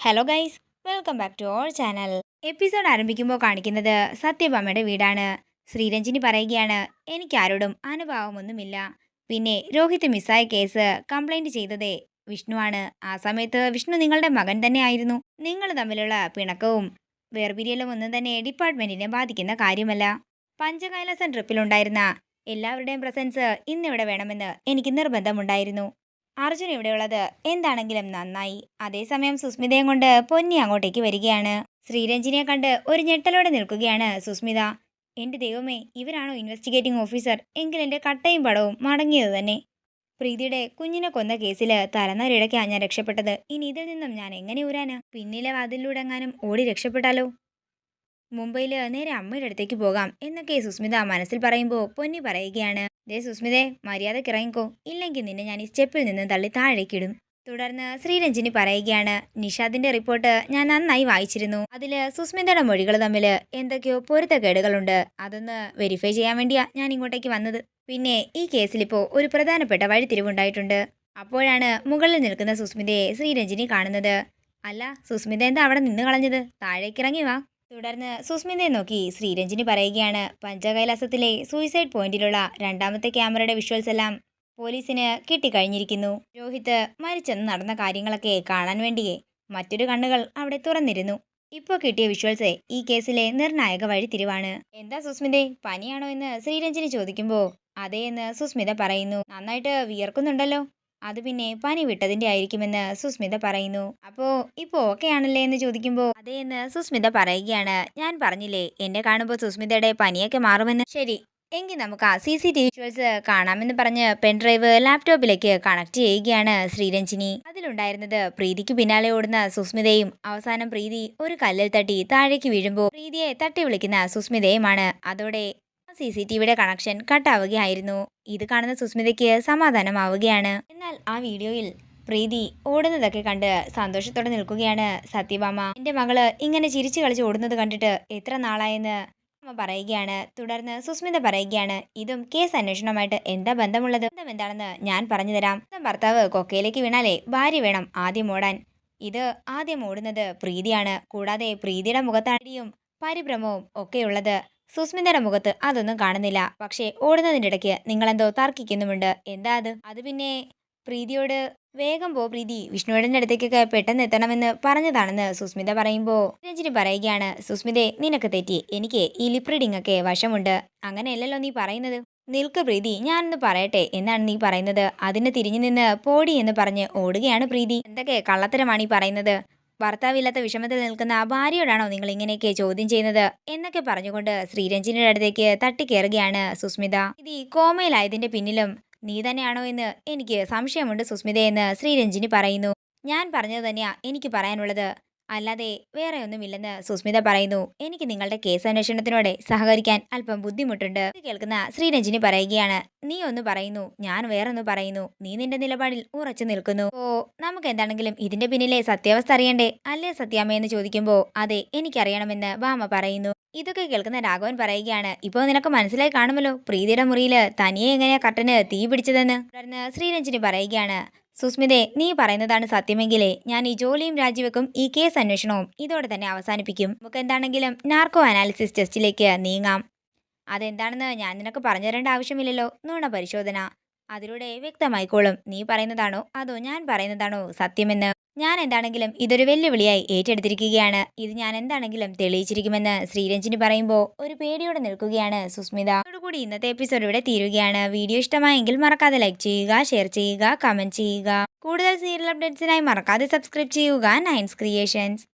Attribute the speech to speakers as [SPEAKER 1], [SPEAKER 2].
[SPEAKER 1] Hello guys welcome back to our channel episode ആരംഭിക്കുമ്പോൾ കാണിക്കുന്നത് സത്യഭാമയുടെ വീടാണ്. ശ്രീരഞ്ജിനി പറയുകയാണ് എനിക്കാരോടും അനുഭാവമൊന്നുമില്ല. പിന്നെ രോഹിത് മിസ്സായ കേസ് കംപ്ലൈന്റ് ചെയ്തതേ വിഷ്ണുവാണ് ആ സമയത്ത് വിഷ്ണു നിങ്ങളുടെ മകൻ തന്നെ ആയിരുന്നു നിങ്ങൾ തമ്മിലുള്ള പിണക്കവും വേർപിരിയലും ഒന്നും തന്നെ ഡിപ്പാർട്ട്മെന്റിനെ ബാധിക്കുന്ന കാര്യമല്ല. പഞ്ചകൈലാസം ട്രിപ്പിലുണ്ടായിരുന്ന എല്ലാവരുടെയും പ്രസൻസ് ഇന്നിവിടെ വേണമെന്ന് എനിക്ക് നിർബന്ധമുണ്ടായിരുന്നു. അർജുൻ ഇവിടെയുള്ളത്. എന്താണെങ്കിലും നന്നായി. അതേസമയം സുസ്മിതയും കൊണ്ട് പൊന്നി അങ്ങോട്ടേക്ക് വരികയാണ്. ശ്രീരഞ്ജിനിയെ കണ്ട് ഒരു ഞെട്ടലോടെ നിൽക്കുകയാണ് സുസ്മിത. എന്റെ ദൈവമേ ഇവരാണോ ഇൻവെസ്റ്റിഗേറ്റിംഗ് ഓഫീസർ എങ്കിൽ കട്ടയും പടവും മടങ്ങിയത് തന്നെ. പ്രീതിയുടെ കുഞ്ഞിനെ കൊന്ന കേസിൽ തലനാരിടയ്ക്കാ ഞാൻ രക്ഷപ്പെട്ടത്. ഇനി ഇതിൽ നിന്നും ഞാൻ എങ്ങനെ ഊരാനാ? പിന്നിലെ വാതിലൂടെ എങ്ങാനും ഓടി രക്ഷപ്പെട്ടാലോ? മുംബൈയിൽ നേരെ അമ്മയുടെ അടുത്തേക്ക് പോകാം എന്നൊക്കെ സുസ്മിത മനസ്സിൽ പറയുമ്പോൾ പൊന്നി പറയുകയാണ്. ദേ സുസ്മിതേ മര്യാദയ്ക്ക് ഇറങ്ങിക്കോ. ഇല്ലെങ്കിൽ നിന്നെ ഞാൻ ഈ സ്റ്റെപ്പിൽ നിന്ന് തള്ളി താഴേക്കിടും തുടർന്ന് ശ്രീരഞ്ജിനി പറയുകയാണ് നിഷാദിന്റെ റിപ്പോർട്ട് ഞാൻ നന്നായി വായിച്ചിരുന്നു. അതിൽ സുസ്മിതയുടെ മൊഴികൾ തമ്മിൽ എന്തൊക്കെയോ പൊരുത്തക്കേടുകളുണ്ട് അതൊന്ന് വെരിഫൈ ചെയ്യാൻ വേണ്ടിയാ ഞാൻ ഇങ്ങോട്ടേക്ക് വന്നത്. പിന്നെ ഈ കേസിൽ കേസിലിപ്പോൾ ഒരു പ്രധാനപ്പെട്ട വഴിത്തിരിവുണ്ടായിട്ടുണ്ട്. അപ്പോഴാണ് മുകളിൽ നിൽക്കുന്ന സുസ്മിതയെ ശ്രീരഞ്ജിനി കാണുന്നത്. അല്ല സുസ്മിത എന്താ അവിടെ നിന്ന് കളഞ്ഞത്? താഴേക്കിറങ്ങി വാ. തുടർന്ന് സുസ്മിതയെ നോക്കി ശ്രീരഞ്ജിനി പറയുകയാണ് പഞ്ചകൈലാസത്തിലെ സൂയിസൈഡ് പോയിന്റിലുള്ള രണ്ടാമത്തെ ക്യാമറയുടെ വിഷ്വൽസ് എല്ലാം പോലീസിന് കിട്ടിക്കഴിഞ്ഞിരിക്കുന്നു. രോഹിത് മരിച്ചെന്ന് നടന്ന കാര്യങ്ങളൊക്കെ കാണാൻ വേണ്ടിയേ മറ്റൊരു കണ്ണുകൾ അവിടെ തുറന്നിരുന്നു. ഇപ്പോൾ കിട്ടിയ വിഷ്വൽസ് ഈ കേസിലെ നിർണായക വഴിത്തിരിവാണ്. എന്താ സുസ്മിത പനിയാണോ എന്ന് ശ്രീരഞ്ജിനി ചോദിക്കുമ്പോൾ അതേ എന്ന് സുസ്മിത പറയുന്നു. നന്നായിട്ട് വിയർക്കുന്നുണ്ടല്ലോ. അത് പിന്നെ പനി വിട്ടതിന്റെ ആയിരിക്കുമെന്ന് സുസ്മിത പറയുന്നു. അപ്പോ ഇപ്പോ ഓക്കെ ആണല്ലേ എന്ന് ചോദിക്കുമ്പോൾ അതേ എന്ന് സുസ്മിത പറയുകയാണ്. ഞാൻ പറഞ്ഞില്ലേ എന്നെ കാണുമ്പോൾ സുസ്മിതയുടെ പനിയൊക്കെ മാറുമെന്ന്. ശരി എങ്കിൽ നമുക്ക് ആ C C T V visuals കാണാമെന്ന് പറഞ്ഞ് പെൻഡ്രൈവ് ലാപ്ടോപ്പിലേക്ക് കണക്ട് ചെയ്യുകയാണ് ശ്രീരഞ്ജിനി. അതിലുണ്ടായിരുന്നത് പ്രീതിക്ക് പിന്നാലെ ഓടുന്ന സുസ്മിതയും അവസാനം പ്രീതി ഒരു കല്ലിൽ തട്ടി താഴേക്ക് വീഴുമ്പോൾ പ്രീതിയെ തട്ടി വിളിക്കുന്ന സുസ്മിതയുമാണ്. അതോടെ സി സി ടി വിയുടെ കണക്ഷൻ കട്ടാവുകയായിരുന്നു. ഇത് കാണുന്ന സുസ്മിതയ്ക്ക് സമാധാനമാവുകയാണ്. എന്നാൽ ആ വീഡിയോയിൽ പ്രീതി ഓടുന്നതൊക്കെ കണ്ട് സന്തോഷത്തോടെ നിൽക്കുകയാണ് സത്യഭാമ. എന്റെ മകൾ ഇങ്ങനെ ചിരിച്ചു കളിച്ച് ഓടുന്നത് കണ്ടിട്ട് എത്ര നാളായെന്ന് അമ്മ പറയുകയാണ്. തുടർന്ന് സുസ്മിത പറയുകയാണ് ഇതും കേസ് അന്വേഷണവുമായിട്ട് എന്താ ബന്ധമുള്ളത്? ബന്ധം എന്താണെന്ന് ഞാൻ പറഞ്ഞു തരാം. സ്വന്തം ഭർത്താവ് കൊക്കയിലേക്ക് വീണാലേ ഭാര്യ വേണം ആദ്യം ഓടാൻ. ഇത് ആദ്യം ഓടുന്നത് പ്രീതിയാണ്. കൂടാതെ പ്രീതിയുടെ മുഖത്താടിയും പരിഭ്രമവും ഒക്കെയുള്ളത്. സുസ്മിതയുടെ മുഖത്ത് അതൊന്നും കാണുന്നില്ല. പക്ഷേ ഓടുന്നതിന്റെ ഇടയ്ക്ക് നിങ്ങളെന്തോ തർക്കിക്കുന്നുമുണ്ട്. എന്താ അത്? അത് പിന്നെ പ്രീതിയോട് വേഗം പോ പ്രീതി. വിഷ്ണുവേടന്റെ അടുത്തേക്കൊക്കെ പെട്ടെന്ന് എത്തണമെന്ന് പറഞ്ഞതാണെന്ന് സുസ്മിത പറയുമ്പോൾ രഞ്ജിനി പറയുകയാണ് സുസ്മിതെ നിനക്ക് തെറ്റി. എനിക്ക് ഈ ലിപ് റീഡിംഗ് ഒക്കെ വശമുണ്ട്. അങ്ങനെയല്ലല്ലോ നീ പറയുന്നത്. നിൽക്ക് പ്രീതി. ഞാനൊന്ന് പറയട്ടെ. എന്നാണ് നീ പറയുന്നത്? അതിന് തിരിഞ്ഞു നിന്ന് പോടി എന്ന് പറഞ്ഞ് ഓടുകയാണ് പ്രീതി. എന്തൊക്കെ കള്ളത്തരമാണ് ഈ പറയുന്നത്? ഭർത്താവില്ലാത്ത വിഷമത്തിൽ നിൽക്കുന്ന ആ ഭാര്യയോടാണോ നിങ്ങൾ ഇങ്ങനെയൊക്കെ ചോദ്യം ചെയ്യുന്നത്? എന്നൊക്കെ പറഞ്ഞുകൊണ്ട് ശ്രീരഞ്ജിനിയുടെ അടുത്തേക്ക് തട്ടിക്കേറുകയാണ് സുസ്മിത. ഇത് ഈ കോമയിലായതിന്റെ പിന്നിലും നീ തന്നെയാണോ എന്ന് എനിക്ക് സംശയമുണ്ട് സുസ്മിത എന്ന് ശ്രീരഞ്ജിനി പറയുന്നു. ഞാൻ പറഞ്ഞത് തന്നെയാ എനിക്ക് പറയാനുള്ളത്. അല്ലാതെ വേറെ ഒന്നുമില്ലെന്ന് സുസ്മിത പറയുന്നു. എനിക്ക് നിങ്ങളുടെ കേസ് അന്വേഷണത്തിനോടെ സഹകരിക്കാൻ അല്പം ബുദ്ധിമുട്ടുണ്ട്. ഇത് കേൾക്കുന്ന ശ്രീരഞ്ജിനി പറയുകയാണ് നീ ഒന്ന് പറയുന്നു ഞാൻ വേറൊന്ന് പറയുന്നു. നീ നിന്റെ നിലപാടിൽ ഉറച്ചു നിൽക്കുന്നു. ഓ നമുക്ക് എന്താണെങ്കിലും ഇതിന്റെ പിന്നിലെ സത്യാവസ്ഥ അറിയണ്ടേ? അല്ലേ സത്യാമ്മ എന്ന് ചോദിക്കുമ്പോൾ അതെ എനിക്കറിയണമെന്ന് ബാമ പറയുന്നു. ഇതൊക്കെ കേൾക്കുന്ന രാഘവൻ പറയുകയാണ് ഇപ്പോൾ നിനക്ക് മനസ്സിലായി കാണുമല്ലോ പ്രീതിയുടെ മുറിയിൽ തനിയെ എങ്ങനെയാ കട്ടന് തീ പിടിച്ചതെന്ന് തുടർന്ന് ശ്രീരഞ്ജിനി പറയുകയാണ് സുസ്മിതെ നീ പറയുന്നതാണ് സത്യമെങ്കിലേ ഞാൻ ഈ ജോലിയും രാജിവെക്കും ഈ കേസ് അന്വേഷണവും ഇതോടെ തന്നെ അവസാനിപ്പിക്കും. നമുക്ക് എന്താണെങ്കിലും നാർക്കോ അനാലിസിസ് ടെസ്റ്റിലേക്ക് നീങ്ങാം. അതെന്താണെന്ന് ഞാൻ നിനക്ക് പറഞ്ഞു തരേണ്ട ആവശ്യമില്ലല്ലോ. നുണ പരിശോധന. അതിലൂടെ വ്യക്തമായിക്കോളും. നീ പറയുന്നതാണോ? അതോ ഞാൻ പറയുന്നതാണോ സത്യമെന്ന്? ഞാൻ എന്താണെങ്കിലും ഇതൊരു വെല്ലുവിളിയായി ഏറ്റെടുത്തിരിക്കുകയാണ്. ഇത് ഞാൻ എന്താണെങ്കിലും തെളിയിച്ചിരിക്കുമെന്ന് ശ്രീരഞ്ജിനി പറയുമ്പോൾ ഒരു പേടിയോടെ നിൽക്കുകയാണ് സുസ്മിത. അതോടുകൂടി ഇന്നത്തെ എപ്പിസോഡ് ഇവിടെ തീരുകയാണ്. വീഡിയോ ഇഷ്ടമായെങ്കിൽ മറക്കാതെ ലൈക്ക് ചെയ്യുക ഷെയർ ചെയ്യുക കമന്റ് ചെയ്യുക. കൂടുതൽ സീരിയൽ അപ്ഡേറ്റ്സിനായി മറക്കാതെ സബ്സ്ക്രൈബ് ചെയ്യുക. നയൻസ് ക്രിയേഷൻസ്